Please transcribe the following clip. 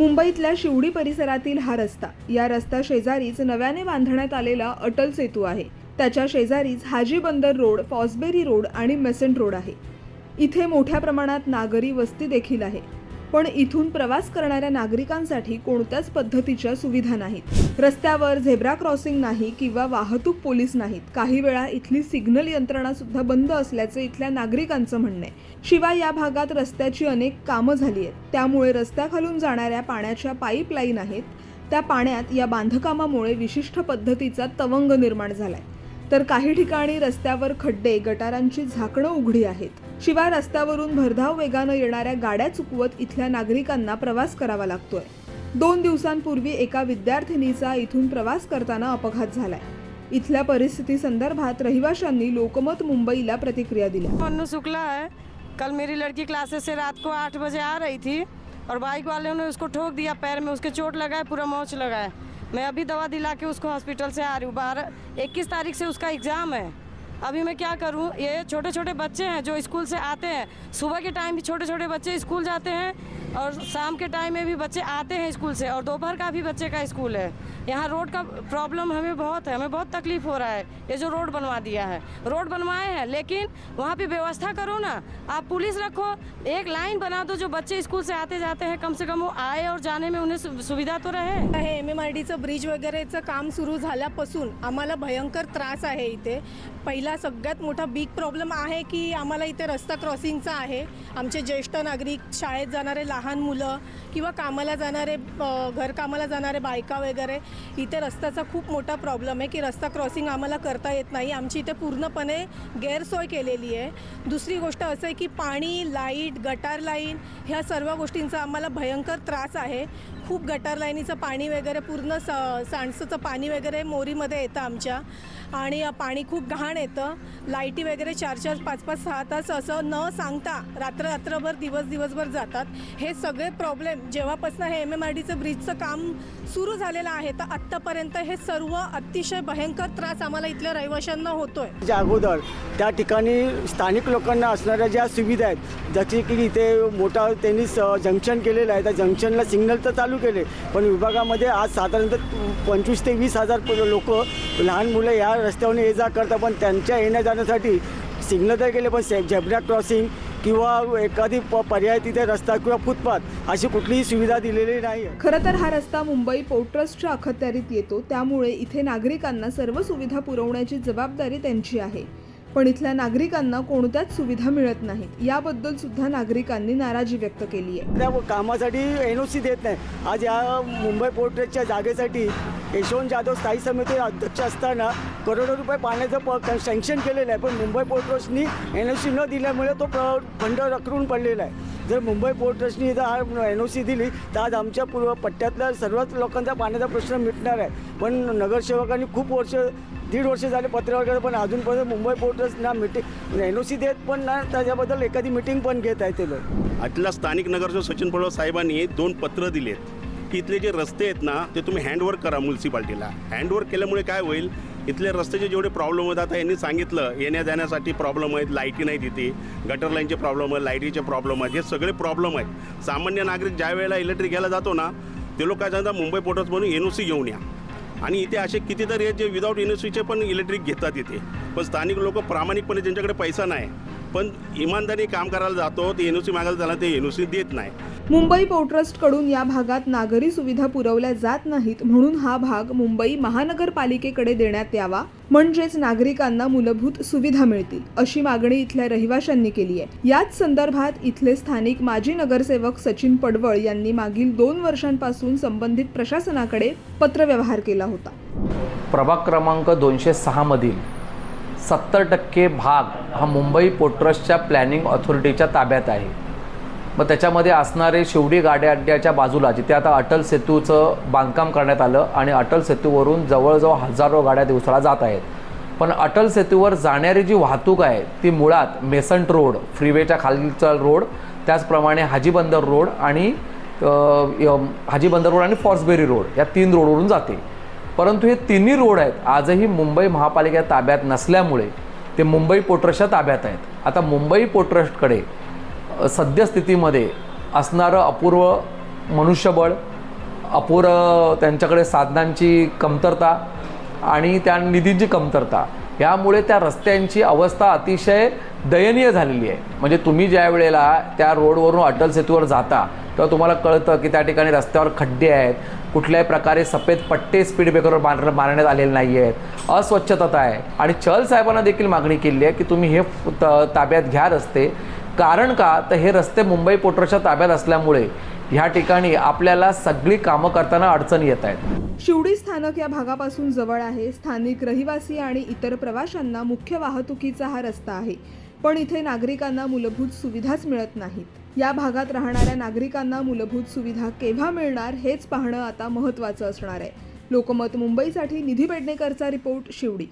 मुंबईतल्या शिवडी परिसरातील हा रस्ता. या रस्ता शेजारीच नव्याने बांधण्यात आलेला अटल सेतू आहे. त्याच्या शेजारीच हाजी बंदर रोड फॉसबेरी रोड आणि मेसेंट रोड आहे. इथे मोठ्या प्रमाणात नागरी वस्ती देखील आहे. पण इथून प्रवास करणाऱ्या नागरिकांसाठी कोणत्याच पद्धतीच्या सुविधा नाहीत. रस्त्यावर झेब्रा क्रॉसिंग नाही किंवा वाहतूक पोलीस नाहीत. काही वेळा इथली सिग्नल यंत्रणा सुद्धा बंद असल्याचे इथल्या नागरिकांचं म्हणणं आहे. शिवाय या भागात रस्त्याची अनेक कामं झाली आहेत. त्यामुळे रस्त्याखालून जाणाऱ्या पाण्याच्या पाईपलाईन आहेत. त्या पाण्यात या बांधकामामुळे विशिष्ट पद्धतीचा तवंग निर्माण झालाय. तर काही ठिकाणी रस्त्यावर खड्डे गटारांची झाकणं उघडी आहेत. शिवाय रस्त्यावरून भरधाव वेगानं येणाऱ्या गाड्या चुकवत इथल्या नागरिकांना प्रवास करावा लागतोय. दोन दिवसांपूर्वी एका विद्यार्थिनीचा इथून प्रवास करताना अपघात झालाय. इथल्या परिस्थिती संदर्भात रहिवाशांनी लोकमत मुंबईला प्रतिक्रिया दिल्या. मन्नू शुक्ला है. कल मेरी लड़की क्लासेस से रात को आठ बजे आ रही थी और बाइक वाले ने उसको ठोक दिया पैर में उसके चोट लगाए पूरा मोच लगाए। मैं अभी दवा दिला के उसको हॉस्पिटल से आ रही हूँ। बारह इक्कीस तारीख से उसका एग्ज़ाम है। अभी मैं क्या करूँ? ये छोटे छोटे बच्चे हैं जो स्कूल से आते हैं। सुबह के टाइम भी छोटे छोटे बच्चे स्कूल जाते हैं। और शाम के टाइम में भी बच्चे आते हैं स्कूल से और दोपहर का भी बच्चे का स्कूल है। यहाँ रोड का प्रॉब्लम हमें बहुत है हमें बहुत तकलीफ हो रहा है। ये जो रोड बनवा दिया है रोड बनवाए हैं लेकिन वहाँ पे व्यवस्था करो ना। आप पुलिस रखो एक लाइन बना दो जो बच्चे स्कूल से आते जाते हैं कम से कम वो आए और जाने में उन्हें सु- सुविधा तो रहे। एम एम आर डीचं ब्रिज वगैरेचं काम सुरू झाल्यापासून आम्हाला भयंकर त्रास आहे इथे. पहिला सगळ्यात मोठा बिग प्रॉब्लेम आहे की आम्हाला इथे रस्ता क्रॉसिंगचा आहे. आमचे ज्येष्ठ नागरिक शाळेत जाणारे लहान लहान मुलं किंवा कामाला जाणारे घरकामाला जाणारे बायका वगैरे इथे रस्त्याचा खूप मोठा प्रॉब्लेम आहे की रस्ता क्रॉसिंग आम्हाला करता येत नाही. आमची इथे पूर्णपणे गैरसोय केलेली आहे. दुसरी गोष्ट असं आहे की पाणी लाइट गटार लाईन ह्या सर्व गोष्टींचा आम्हाला भयंकर त्रास आहे. खूप गटार लाईनीचं पाणी वगैरे पूर्ण स सांडसाचं पाणी वगैरे मोरीमध्ये येतं आमच्या. आणि पाणी खूप घाण येतं. लाईटी वगैरे चार चार पाच पाच सहा तास असं न सांगता रात्र रात्रभर दिवस दिवसभर जातात. हे सगळे प्रॉब्लेम जेव्हापासून हे एम एम आर डीचं ब्रिजचं काम सुरू झालेलं आहे तर आत्तापर्यंत हे सर्व अतिशय भयंकर त्रास आम्हाला इथल्या रहिवाशांना होतोय. च्या अगोदर त्या ठिकाणी स्थानिक लोकांना असणाऱ्या ज्या सुविधा आहेत जसे की इथे मोठा त्यांनी स जंक्शन केलेलं आहे त्या जंक्शनला सिग्नल तर चालू केले. पण विभागामध्ये आज साधारणतः पंचवीस ते वीस हजार लोक लहान मुलं या रस्त्यावरून ये जा करतात पण त्यांच्या येण्या जाण्यासाठी सिग्नल तर केले पण से झेब्रा क्रॉसिंग किंवा एखादी प पर्याय तिथे रस्ता किंवा फुटपाथ अशी कुठलीही सुविधा दिलेली नाही खरं तर हा रस्ता मुंबई पोर्ट ट्रस्टच्या अखत्यारीत येतो. त्यामुळे इथे नागरिकांना सर्व सुविधा पुरवण्याची जबाबदारी त्यांची आहे. पण इथल्या नागरिकांना कोणत्याच सुविधा मिळत नाहीत. याबद्दल सुद्धा नागरिकांनी नाराजी व्यक्त केली आहे. त्या कामासाठी एन ओ सी देत नाही. आज या मुंबई पोर्टच्या जागेसाठी यशवंत जाधव स्थायी समिती अध्यक्ष असताना करोडो रुपये पाण्याचं प सँक्शन केलेलं आहे. पण मुंबई पोर्ट ट्रस्टनी एन ओ सी न दिल्यामुळे तो प्र फंड रखडून पडलेला आहे. जर मुंबई पोर्ट ट्रस्टनी जर हा एन ओ सी दिली तर आज आमच्या पूर्व पट्ट्यातल्या सर्वच लोकांचा पाण्याचा प्रश्न मिटणार आहे. पण नगरसेवकांनी खूप वर्ष दीड वर्ष झाले पत्र वगैरे पण अजूनपर्यंत मुंबई पोर्ट ट्रस्ट ना मिटिंग एन ओ सी देत पण ना त्याच्याबद्दल एखादी मिटिंग पण घेत आहे ते लोक. आतल्या स्थानिक नगरसेवक सचिन पडवळ साहेबांनी दोन पत्र दिलेत. की इथले जे रस्ते आहेत ना ते तुम्ही हँडवर्क करा म्युन्सिपाल्टीला हँडवर्क केल्यामुळे काय होईल इथले रस्त्याचे जेवढे प्रॉब्लेम होतात आता यांनी सांगितलं येण्या जाण्यासाठी प्रॉब्लेम आहेत लाईटी नाही तिथे गटर लाईनचे प्रॉब्लेम आहेत लाईटीचे प्रॉब्लेम आहेत हे सगळे प्रॉब्लेम आहेत. सामान्य नागरिक ज्या वेळेला इलेक्ट्रिक घ्यायला जातो ना ते लोक काय सांगतात मुंबई पोर्टर्स म्हणून एन ओ सी घेऊन या. आणि इथे असे कितीतरी आहेत जे विदाऊट एन ओ सीचे पण इलेक्ट्रिक घेतात इथे. पण स्थानिक लोक प्रामाणिकपणे ज्यांच्याकडे पैसा नाही. पण इमानदारी काम करायला जातो ते एन ओ सी मागायला झाला ते एन ओ सी देत नाही. मुंबई पोर्ट्रस्टकडून या भागात नागरी सुविधा पुरवल्या जात नाहीत म्हणून हा भाग मुंबई महानगरपालिकेकडे देण्यात यावा. म्हणजेच नागरिकांना मूलभूत सुविधा मिळतील अशी मागणी इथल्या रहिवाशांनी केली आहे. याच संदर्भात इथले स्थानिक माजी नगरसेवक सचिन पडवळ यांनी मागील दोन वर्षांपासून संबंधित प्रशासनाकडे पत्रव्यवहार केला होता. प्रभाग क्रमांक दोनशे सहामधील सत्तर टक्के भाग हा मुंबई पोर्ट्रस्टच्या प्लॅनिंग ऑथॉरिटीच्या ताब्यात आहे. मग त्याच्यामध्ये असणारे शिवडी गाड्या अड्ड्याच्या बाजूला जिथे आता अटल सेतूचं बांधकाम करण्यात आलं आणि अटल सेतूवरून जवळजवळ हजारो गाड्या दिवसाला जात आहेत. पण अटल सेतूवर जाणारी जी वाहतूक आहे ती मुळात मेसंट रोड फ्रीवेच्या खालचा रोड त्याचप्रमाणे हाजी बंदर रोड आणि य- हाजी बंदर रोड आणि फॉर्सबेरी रोड या तीन रोडवरून जाते. परंतु हे तिन्ही रोड आहेत. आजही मुंबई महापालिका ताब्यात नसल्यामुळे ते मुंबई पोट्रस्टच्या ताब्यात आहेत. आता मुंबई पोट्रस्टकडे सद्यस्थितीमध्ये असणारं अपूर्व मनुष्यबळ अपूर त्यांच्याकडे साधनांची कमतरता आणि त्या निधींची कमतरता यामुळे त्या रस्त्यांची अवस्था अतिशय दयनीय झालेली आहे. म्हणजे तुम्ही ज्या वेळेला त्या रोडवरून अटल सेतूवर जाता तेव्हा तुम्हाला कळतं की त्या ठिकाणी रस्त्यावर खड्डे आहेत कुठल्याही प्रकारे सफेद पट्टे स्पीड ब्रेकरवर मार मारण्यात आलेले नाही आहेत अस्वच्छता आहे. आणि चल साहेबांना देखील मागणी केली आहे की तुम्ही हे त- ताब्यात घ्या रस्ते कारण का? तर हे रस्ते मुंबई पोर्टरच्या ताब्यात असल्यामुळे ह्या ठिकाणी आपल्याला सगळी कामं करताना अडचणी येत आहेत. शिवडी स्थानक या भागापासून जवळ आहे. स्थानिक रहिवासी आणि इतर प्रवाशांना मुख्य वाहतुकीचा हा रस्ता आहे. पण इथे नागरिकांना मूलभूत सुविधाच मिळत नाहीत. या भागात राहणाऱ्या नागरिकांना मूलभूत सुविधा केव्हा मिळणार हेच पाहणं आता महत्त्वाचं असणार आहे. लोकमत मुंबईसाठी निधी पेडणेकरचा रिपोर्ट शिवडी